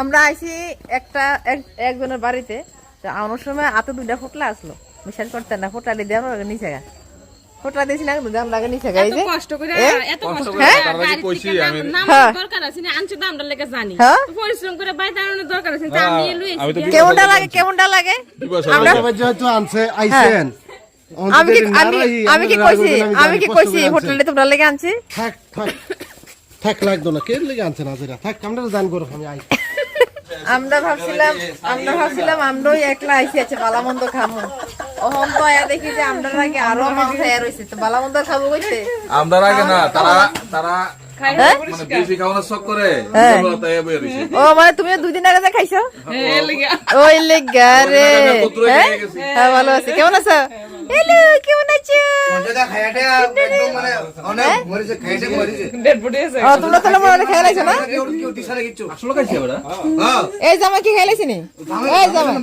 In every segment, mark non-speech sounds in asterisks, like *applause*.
আমরা আইছি একটা এক- একজনের বাড়িতে। তো আমার সময় এত দুইটা ফোটলা আসলো। বিশ্বাস করতে না ফোটলা দিয়ে আমরা নিচে গা। ফোটলা দিয়েছি না আমরা আগে নিচে গা এই যে। কষ্ট করে এত কষ্ট করে কইছি আমি- হ্যাঁ। দরকার আছে না আনছে দামটা লেগে জানি। হ্যাঁ? পরিশ্রম করে দাঁড়ানোর দরকার আছে আমি লুই কেমনটা লাগে কেমনটা লাগে? আমরা- যেহেতু আনছে আইছেন। আমি কি আমি আমি কি কইছি? আমি কি কইছি? হোটেলে তোমরা লেগে আনছি? থাক থাক। থাক লাগতো না কে লেগে আনছেন হাজিরা? থাক আমরা জান করো আমি আই আমরা ভাবছিলাম আমরা ভাবছিলাম আমরাও একলা আইসি আছে বালামন্দ খামু। আয়া দেখি যে আমরা আরও খাব কইতে আমরা আগে না, তারা তারা হ্যাঁ? মানে হ্যাঁ। ও মানে তুমি দুই দিন আগে খাইছো? হ্যাঁ লেগে। ওই লেগা রে। হয়ে? ভালো আছি। কেমন আছো? হ্যালো কেমন আছো? তোমরা মনে খেয়ে লাইছো না? এই জামাই কি খেয়ে নি? এই জামাই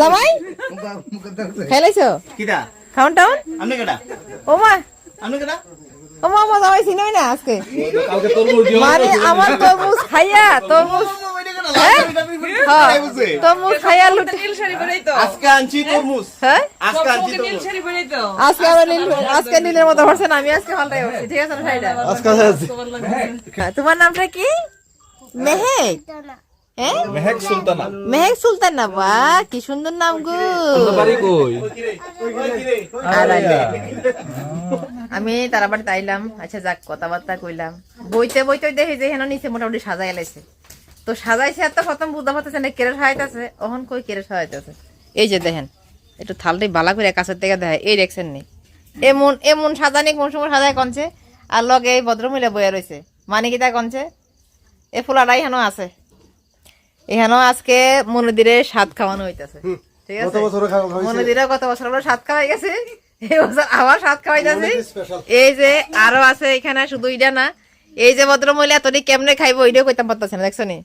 জামাই। খেয়ে লাইছো কিটা খাউন টাউন কেটা ও মা কেটা মা মা জামাই চিনোই না আজকে। মানে আমার তরমুজ খাইয়া তরমুজ হ্যাঁ? তরমুজ খাইয়া লুটে আজকে আনছি তরমুজ। হ্যাঁ? আজকে আনছি তরমুজ। শাড়ি পরেই তো। আজকে আমরা নীল আজকে নীলের মতো ভরছে না আমি আজকে ভালটাই ভরছি ঠিক আছে শাড়িটা আজকে হ্যাঁ, তোমার নামটা কি? মেহেক? হ্যাঁ মেহেক সুলতানা। মেহেক সুলতান না বা কি সুন্দর নাম গো। বাড়ি কই? আড়াইলে। আমি তারা বাড়িতে আইলাম আচ্ছা যাক কথাবার্তা কইলাম। বইতে বইতে দেখি যে হেন নিচে মোটামুটি সাজাই লাইছে। তো সাজাইছে আর তো প্রথম বুঝতে পারতেছে না কেরে সাজাইতেছে ওহন কই কেরে সাজাইতেছে এই যে দেখেন একটু থালটাই বালা করে কাছের থেকে দেখে এই দেখছেন নি? এমন এমন সাজানি কোন সময় সাজায় কনছে। আর লগে এই ভদ্রমহিলা বইয়া রয়েছে মানে কি তা কনছে এ ফুলাটাই হেন আছে। এখানেও আজকে মনোদিরে স্বাদ খাওয়ানো হইতেছে। ঠিক আছে? খাওয়া হয়েছে গত বছর আমরা স্বাদ খাওয়াই গেছে। আবার স্বাদ special। এই যে আরও আছে এখানে শুধু ইটা না। এই যে ভদ্র মহিলা এতটি কেমনে খাইবো ওইটাও কইতাম পারতেছে না দেখছ নি?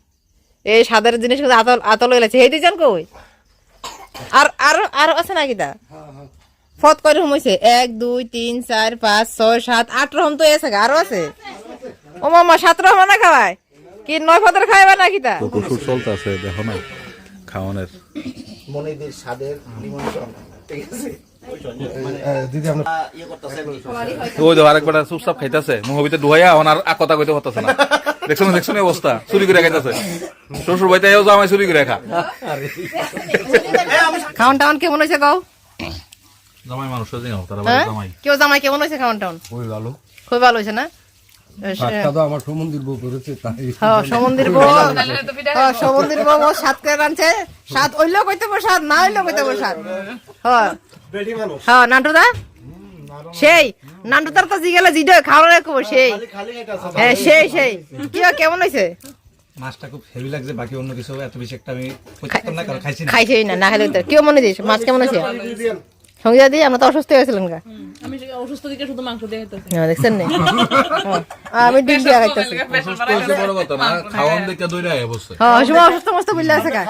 এই সাদের জিনিস আতল আতল হয়ে গেছে। এই দুজন কই? আর আরও আরও আছে না কিতা ফত করে হইছে? এক দুই তিন চার পাঁচ ছয় সাত আট রকম তো এসে আরও আছে। ও মামা সাত রকম না খাওয়ায়। কি নয় ফতের খাইবা না কিতা প্রচুর চলতে আছে দেখো না খাওয়ানোর। মনিদের স্বাদের নিমন্ত্রণ ঠিক আছে? ইয়ে ওই দেখো আরেকবার চুপচাপ খাইতেছে। মুখ ভিতরে ধুয়াইয়া এখন আর আর কইতে পারতেছে না। দেখছ না দেখছ অবস্থা চুরি করে খাইতেছে। শ্বশুর বাড়িতে এও জামাই চুরি করে খা। খাওয়ান টাউন কেমন হয়েছে গাও জামাই মানুষ তারা হ্যাঁ জামাই। কেউ জামাই কেমন হয়েছে খাওয়ান টাউন ওই ভালো খুব ভালো হয়েছে না? আমার সমন্দির বউ করেছে তাই। হ্যাঁ সমন্দির বউ হ্যাঁ সমন্দির বউ সাত করে রানছে সাত কইতে না কইতে হ্যাঁ। হ্যাঁ নান্টুদা? সেই নান্টুদার তো জিগেলে জিডে খাওয়ানো রাখব সেই। হ্যাঁ সেই সেই। কি কেমন হয়েছে মাছটা খুব হেভি লাগছে বাকি অন্য কিছু এত বেশি একটা আমি খাইছি না খাইছি না। খাইছেই না না তো কেউ মনে দিস মাছ কেমন আছে সঙ্গীতা দিয়ে আমরা তো অসুস্থ হয়েছিলাম গা। আমি অসুস্থ দিকে শুধু মাংস দিয়ে খাইতেছি। হ্যাঁ, দেখছেন নি? *laughs* হ্যাঁ, আমি ডিম দিয়া খাইতেছি। অসুস্থ হয়েছে বড় কথা না খাওয়ান দেখে দৌড়ে অবশ্যই হ্যাঁ সময় অসুস্থ মস্ত বুঝলে আছে গা।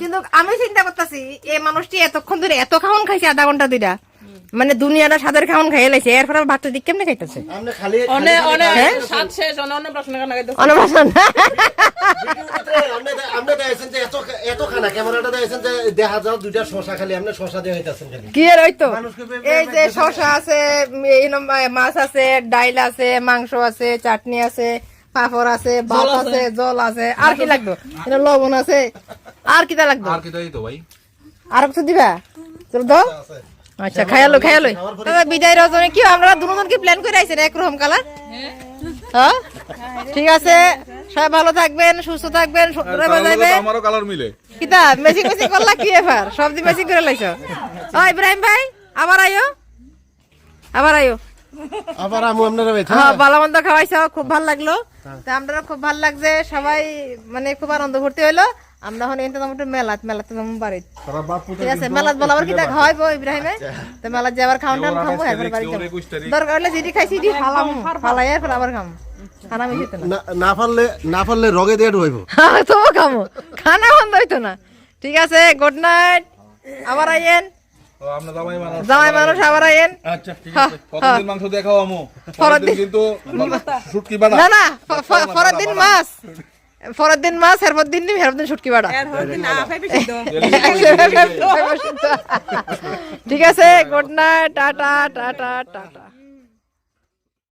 কিন্তু আমি চিন্তা করতেছি এই মানুষটি এতক্ষণ ধরে এত খাওয়ান খাইছে আধা ঘণ্টা দুইটা মানে দুনিয়াটা সাদের খাওয়ান খাইয়ে লাইছে এরপর আবার ভাতটা দিক কেমনে খাইতেছে? অনে অনে হ্যাঁ? সাত শেষ অনে অন্য প্রশ্ন কেন খাইতেছি? অনবাসন আপনি আপনি দেখেছেন যে এত এত খানা ক্যামেরাটা দেখেছেন যে দেখা যাও দুইটা শশা খালি আপনি শশা দিয়ে হইতাছেন খালি। কি এর এই যে শসা আছে এই নম- মাছ আছে ডাইল আছে মাংস আছে চাটনি আছে পাপড় আছে ভাত আছে। জল আছে। আর কি লাগবে লবণ আছে। আর কিটা লাগবে আর কি তো ভাই? আর কিছু দিবা? চল দাও। আচ্ছা খায়ালো খায়ালো তবে বিদায় রজনী কি আমরা দুজন কি প্ল্যান করে আইছেন একরকম কালার হ্যাঁ? ঠিক আছে সবাই ভালো থাকবেন সুস্থ থাকবেন সুন্দর যাইবেন আমারও কালার মিলে। কিতা মেসিং মেসিং করলা কি এবার? সবজি মেসিং করে লাইছো। ও ইব্রাহিম ভাই আবার আইও। আবার আইও। আবার আমি আপনারা বেঠা হ্যাঁ ভালো মন্দ খাওয়াইছো খুব ভালো লাগল। তা আমরা খুব ভালো লাগছে সবাই মানে খুব আনন্দ ভর্তি হইল। আমরা এখন এনতে তোমার মেলাত মেলাত তোমার বাড়ি ঠিক আছে মেলাত বলা আবার কিটা খাওয়াইবো ইব্রাহিমে? তো মেলাত যাবার খাব এরপর বাড়ি যাব। দরকার হলে যেটি খাইছি এরপর আবার খাম। খানা মিশিত না। না- না পারলে না পারলে রগে দিয়ে ঢুইব *laughs* হ্যাঁ তো খামো। খানা বন্ধ হইতো না। ঠিক আছে গুড নাইট আবার আইয়েন। জামাই মানুষ। আবার আইয়েন। আচ্ছা ঠিক হ্যাঁ, আছে। কতদিন মাংস দেখাও আমু পরের দিন দিন। কিন্তু শুটকি বানা না না পরের দিন মাছ। পরের দিন মাছ এরপর দিন দিন এরপর দিন শুটকি বাড়া ঠিক আছে good night tata tata tata.